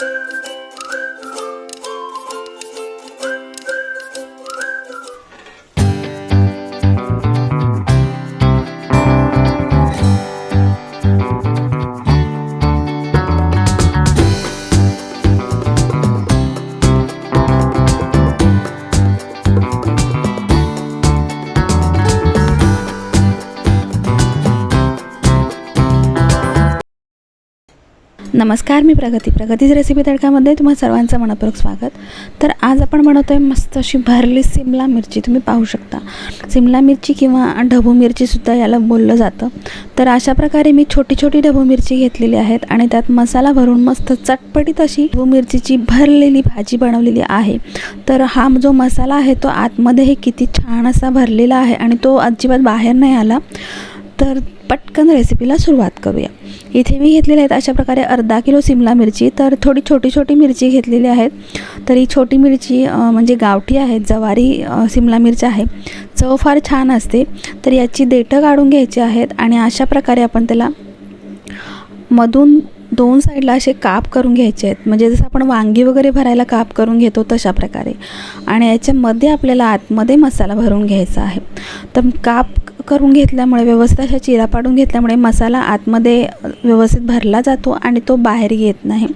thank you नमस्कार मी प्रगती. प्रगतीच recipe तडकामध्ये तुम्हा सर्वांचं मनपूर्वक स्वागत. तर आज आपण बनवतो आहे मस्त अशी भरली सिमला मिरची. तुम्ही पाहू शकता. सिमला मिरची किंवा ढबू मिरचीसुद्धा याला बोललं जातं. तर अशा प्रकारे मी छोटी छोटी ढबू मिरची घेतलेली आहेत आणि त्यात मसाला भरून मस्त चटपटीत अशी ढबू मिरचीची भरलेली भाजी बनवलेली आहे. तर हा जो मसाला आहे तो आतमध्ये हे किती छान असा भरलेला आहे आणि तो अजिबात बाहेर नाही आला. तर पटकन रेसिपीला सुरुवात करूया. इथे मी घेतलेले आहेत अशा प्रकारे अर्धा किलो सिमला मिरची तर थोडी छोटी छोटी मिरची घेतलेली आहेत. तर ही छोटी मिरची म्हणजे गावठी आहे जवारी सिमला मिरची आहे. चव फार छान असते. तर याची देठं काढून घ्यायची आहेत आणि अशा प्रकारे आपण त्याला मधून दोन साईडला असे काप करून घ्यायचे आहेत. म्हणजे जसं आपण वांगी वगैरे भरायला काप करून घेतो तशा प्रकारे. आणि याच्यामध्ये आपल्याला आतमध्ये मसाला भरून घ्यायचा आहे. तर काप करून घेतल्यामुळे व्यवस्थित अशा चिरा पाडून घेतल्यामुळे मसाला आतमध्ये व्यवस्थित भरला जातो आणि तो बाहेर येत नाही.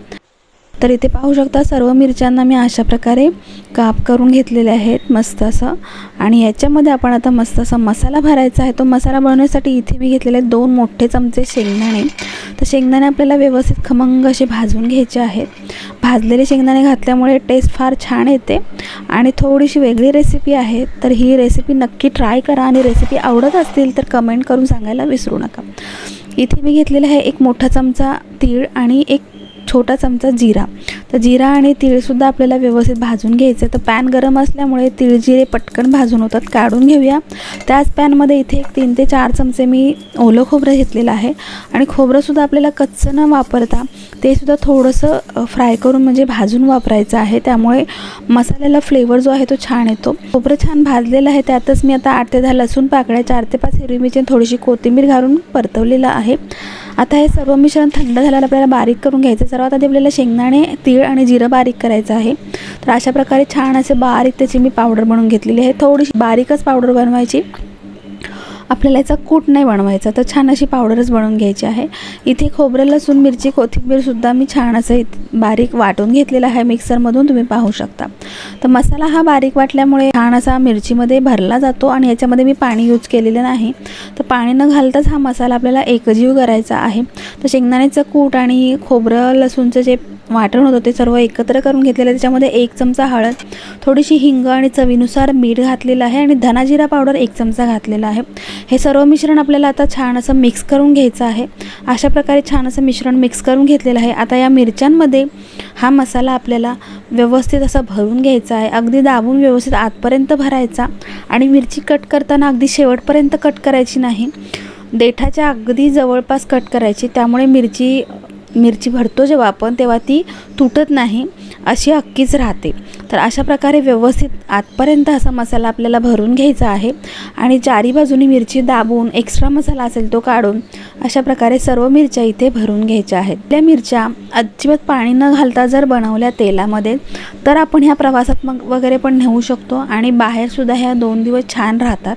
तर इथे पाहू शकता सर्व मिरच्यांना मी अशा प्रकारे काप करून घेतलेले आहेत मस्त असं. आणि याच्यामध्ये आपण आता मस्त असा मसाला भरायचा आहे. तो मसाला बनवण्यासाठी इथे मी घेतलेले आहेत दोन मोठे चमचे शेंगदाणे. तर शेंगदाणे आपल्याला व्यवस्थित खमंग असे भाजून घ्यायचे आहेत. भाजलेले शेंगदाणे घातल्यामुळे टेस्ट फार छान येते. आणि थोडीशी वेगळी रेसिपी आहे तर ही रेसिपी नक्की ट्राय करा आणि रेसिपी आवडत असतील तर कमेंट करून सांगायला विसरू नका. इथे मी घेतलेला आहे एक मोठा चमचा तीळ आणि एक छोटा चमचा जिरा. तर जिरा आणि तीळसुद्धा आपल्याला व्यवस्थित भाजून घ्यायचं तर पॅन गरम असल्यामुळे तीळ जिरे पटकन भाजून होतात. काढून घेऊया. त्याच पॅनमध्ये इथे एक तीन ते चार चमचे मी ओलं खोबरं घेतलेलं आहे. आणि खोबरंसुद्धा आपल्याला कच्चं न वापरता ते सुद्धा थोडंसं फ्राय करून म्हणजे भाजून वापरायचं आहे. त्यामुळे मसाल्याला फ्लेवर जो आहे तो छान येतो. खोबरं छान भाजलेलं आहे. त्यातच मी आता आठ ते दहा लसूण पाकळ्या चार ते पाच हिरवी मिरची थोडीशी कोथिंबीर घालून परतवलेलं आहे. आता हे सर्व मिश्रण थंड झाल्यावर आपल्याला बारीक करून घ्यायचं. सर्वात आधी आपल्याला शेंगदाणे तीळ आणि जिरं बारीक करायचं आहे. तर अशा प्रकारे छान असे बारीक त्याची मी पावडर बनवून घेतलेली आहे. थोडीशी बारीकच पावडर बनवायची. आपल्याला याचा कूट नाही बनवायचा. तर छान अशी पावडरच बनवून घ्यायची आहे. इथे खोबरं लसूण मिरची कोथिंबीरसुद्धा मी छान असं इत बारीक वाटून घेतलेलं आहे मिक्सरमधून तुम्ही पाहू शकता. तर मसाला हा बारीक वाटल्यामुळे छान असा मिरचीमध्ये भरला जातो आणि याच्यामध्ये मी पाणी यूज केलेलं नाही. तर पाणी न घालताच हा मसाला आपल्याला एकजीव करायचा आहे. तर शेंगदाण्याचं कूट आणि खोबरं लसूणचं जे वाटण होतं ते सर्व एकत्र करून घेतलेलं आहे. त्याच्यामध्ये एक चमचा हळद थोडीशी हिंग आणि चवीनुसार मीठ घातलेलं आहे आणि धनाजिरा पावडर एक चमचा घातलेला आहे. हे सर्व मिश्रण आपल्याला आता छान असं मिक्स करून घ्यायचं आहे. अशा प्रकारे छान असं मिश्रण मिक्स करून घेतलेलं आहे. आता या मिरच्यांमध्ये हा मसाला आपल्याला व्यवस्थित असा भरून घ्यायचा आहे. अगदी दाबून व्यवस्थित आतपर्यंत भरायचा आणि मिरची कट करताना अगदी शेवटपर्यंत कट करायची नाही. देठाच्या अगदी जवळपास कट करायची. त्यामुळे मिरची मिरची भरतो जेव्हा आपण तेव्हा ती तुटत नाही अशी अक्कीच राहते. तर अशा प्रकारे व्यवस्थित आतपर्यंत असा मसाला आपल्याला भरून घ्यायचा आहे आणि चारी बाजूनी मिरची दाबून एक्स्ट्रा मसाला असेल तो काढून अशा प्रकारे सर्व मिरच्या इथे भरून घ्यायच्या आहेत. त्या मिरच्या अजिबात पाणी न घालता जर बनवल्या तेलामध्ये तर आपण ह्या प्रवासात मग वगैरे पण नेऊ शकतो आणि बाहेरसुद्धा ह्या दोन दिवस छान राहतात.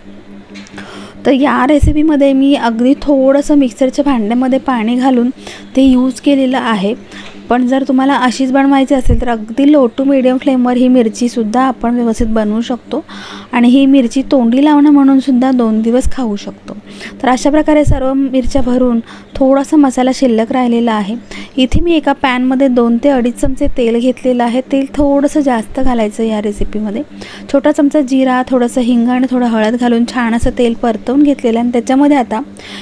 तर या रेसिपीमध्ये मी अगदी थोडंसं मिक्सरच्या भांड्यामध्ये पाणी घालून ते यूज केलेलं आहे. पण जर तुम्हाला अशीच बनवायची असेल तर अगदी लो टू मिडियम फ्लेमवर ही मिरचीसुद्धा आपण व्यवस्थित बनवू शकतो. आणि ही मिरची तोंडी लावणं म्हणूनसुद्धा दोन दिवस खाऊ शकतो. तर अशा प्रकारे सर्व मिरच्या भरून थोडासा मसाला शिल्लक राहिलेला आहे. इथे मी एका पॅनमध्ये दोन ते अडीच चमचे तेल घेतलेलं आहे. तेल थोडंसं जास्त घालायचं या रेसिपीमध्ये छोटा चमचा जिरा थोडंसं हिंग आणि थोडं हळद घालून छान असं तेल परतवून घेतलेलं आहे. आणि त्याच्यामध्ये आता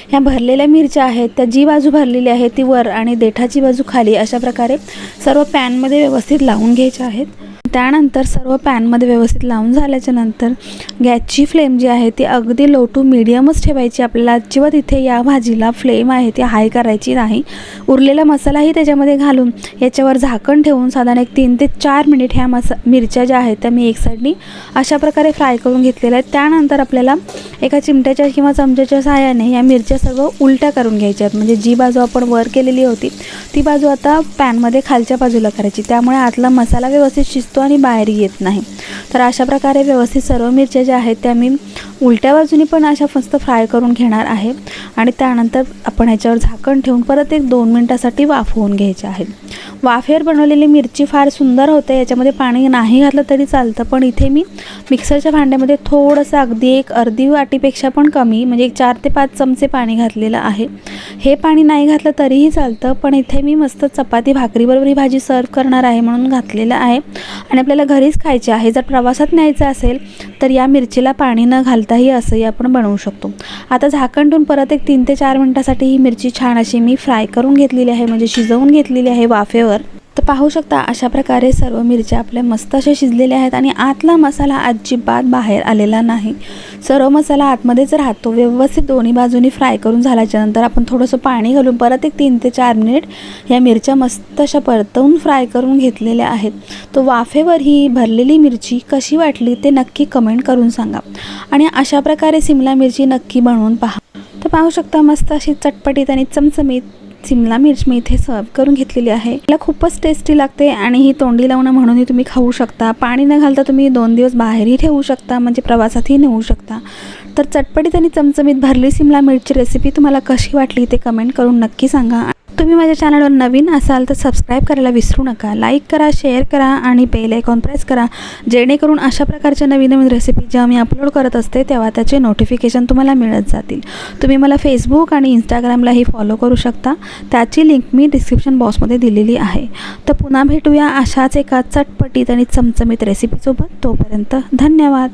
ह्या भरलेल्या मिरच्या आहेत त्या जी बाजू भरलेली आहे ती वर आणि देठाची बाजू खाली अशा प्रकारे प्रकारे सर्व पॅनमध्ये व्यवस्थित लावून घ्यायच्या आहेत. त्यानंतर सर्व पॅनमध्ये व्यवस्थित लावून झाल्याच्यानंतर गॅसची फ्लेम जी आहे ती अगदी लो टू मिडियमच ठेवायची. आपल्याला अजिबात इथे या भाजीला फ्लेम आहे ती हाय करायची नाही. उरलेला मसालाही त्याच्यामध्ये घालून याच्यावर झाकण ठेवून साधारण एक तीन ते चार मिनिट ह्या मसा मिरच्या ज्या आहेत त्या मी एक साईडनी अशा प्रकारे फ्राय करून घेतलेल्या आहेत. त्यानंतर आपल्याला एका चिमट्याच्या किंवा चमच्याच्या सहाय्याने या मिरच्या सर्व उलट्या करून घ्यायच्या आहेत. म्हणजे जी बाजू आपण वर केलेली होती ती बाजू आता पॅनमध्ये खालच्या बाजूला करायची. त्यामुळे आतला मसाला व्यवस्थित शिजतो. आणि बाहेर येत नाही. तर अशा प्रकारे व्यवस्थित सर्व मिरच्या ज्या आहेत त्या मी उलट्या बाजूनी पण अशा मस्त फ्राय करून घेणार आहे. आणि त्यानंतर आपण ह्याच्यावर झाकण ठेवून परत एक दोन मिनटासाठी वाफवून घ्यायचे आहे. वाफेवर बनवलेली मिरची फार सुंदर होते याच्यामध्ये पाणी नाही घातलं तरी चालतं पण इथे मी मिक्सरच्या भांड्यामध्ये थोडंसं अगदी एक अर्धी वाटीपेक्षा पण कमी म्हणजे एक चार ते पाच चमचे पाणी घातलेलं आहे. हे पाणी नाही घातलं तरीही चालतं पण इथे मी मस्त चपाती भाकरीबरोबर ही भाजी सर्व करणार आहे म्हणून घातलेलं आहे. आणि आपल्याला घरीच खायची आहे जर प्रवासात न्यायचं असेल तर या मिरचीला पाणी न घालता घालताही असंही आपण बनवू शकतो. आता झाकण ठेवून परत एक तीन ते चार मिनटासाठी ही मिरची छान अशी मी फ्राय करून घेतलेली आहे. म्हणजे शिजवून घेतलेली आहे वाफेवर. तर पाहू शकता अशा प्रकारे सर्व मिरच्या आपल्या मस्त अशा शिजलेल्या आहेत आणि आतला मसाला अजिबात बाहेर आलेला नाही. सर्व मसाला आतमध्येच राहतो. व्यवस्थित दोन्ही बाजूनी फ्राय करून झाल्याच्यानंतर आपण थोडंसं पाणी घालून परत एक तीन ते चार मिनिट या मिरच्या मस्त अशा परतवून फ्राय करून घेतलेल्या आहेत. तो वाफेवर ही भरलेली मिरची कशी वाटली ते नक्की कमेंट करून सांगा. आणि अशा प्रकारे सिमला मिरची नक्की बनवून पहा. तर पाहू शकता मस्त अशी चटपटीत आणि चमचमीत सिमला मिर्च मी इथे सर्व करून घेतलेली आहे. मला खूपच टेस्टी लागते आणि ही तोंडी लावणं म्हणूनही तुम्ही खाऊ शकता. पाणी न घालता तुम्ही दोन दिवस बाहेरही ठेवू शकता म्हणजे प्रवासातही नेऊ शकता. तर चटपटीत आणि चमचमीत भरली सिमला मिरची रेसिपी तुम्हाला कशी वाटली ते कमेंट करून नक्की सांगा. तुम्ही माझ्या चॅनलवर नवीन असाल तर सबस्क्राईब करायला विसरू नका. लाईक करा शेअर करा आणि बेल आयकॉन प्रेस करा. जेणेकरून अशा प्रकारच्या नवीन नवीन रेसिपी जेव्हा मी अपलोड करत असते तेव्हा त्याचे नोटिफिकेशन तुम्हाला मिळत जातील. तुम्ही मला फेसबुक आणि इंस्टाग्रामलाही फॉलो करू शकता. त्याची लिंक मी डिस्क्रिप्शन बॉक्समध्ये दिलेली आहे. तर पुन्हा भेटूया अशाच एका चटपटीत आणि चमचमीत रेसिपीसोबत तोपर्यंत धन्यवाद.